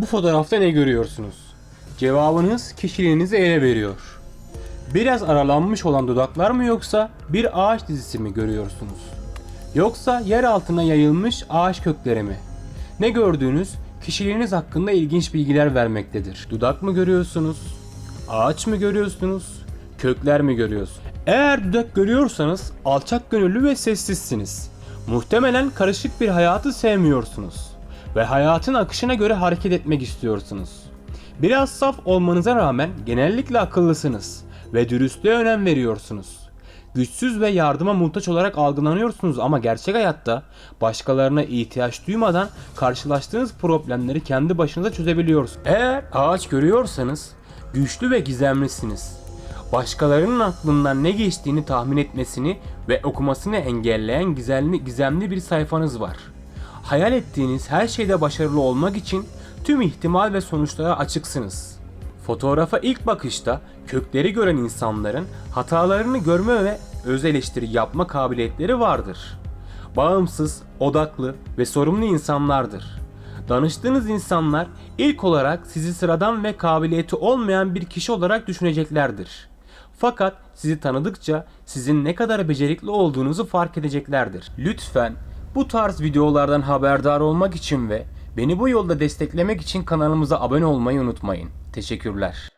Bu fotoğrafta ne görüyorsunuz? Cevabınız kişiliğinizi ele veriyor. Biraz aralanmış olan dudaklar mı yoksa bir ağaç dizisi mi görüyorsunuz? Yoksa yer altına yayılmış ağaç kökleri mi? Ne gördüğünüz kişiliğiniz hakkında ilginç bilgiler vermektedir. Dudak mı görüyorsunuz? Ağaç mı görüyorsunuz? Kökler mi görüyorsunuz? Eğer dudak görüyorsanız alçak gönüllü ve sessizsiniz. Muhtemelen karışık bir hayatı sevmiyorsunuz ve hayatın akışına göre hareket etmek istiyorsunuz. Biraz saf olmanıza rağmen genellikle akıllısınız ve dürüstlüğe önem veriyorsunuz. Güçsüz ve yardıma muhtaç olarak algılanıyorsunuz ama gerçek hayatta başkalarına ihtiyaç duymadan karşılaştığınız problemleri kendi başınıza çözebiliyorsunuz. Eğer ağaç görüyorsanız güçlü ve gizemlisiniz. Başkalarının aklından ne geçtiğini tahmin etmesini ve okumasını engelleyen gizemli, gizemli bir sayfanız var. Hayal ettiğiniz her şeyde başarılı olmak için tüm ihtimal ve sonuçlara açıksınız. Fotoğrafa ilk bakışta kökleri gören insanların hatalarını görme ve öz eleştiri yapma kabiliyetleri vardır. Bağımsız, odaklı ve sorumlu insanlardır. Danıştığınız insanlar ilk olarak sizi sıradan ve kabiliyeti olmayan bir kişi olarak düşüneceklerdir. Fakat sizi tanıdıkça sizin ne kadar becerikli olduğunuzu fark edeceklerdir. Lütfen bu tarz videolardan haberdar olmak için ve beni bu yolda desteklemek için kanalımıza abone olmayı unutmayın. Teşekkürler.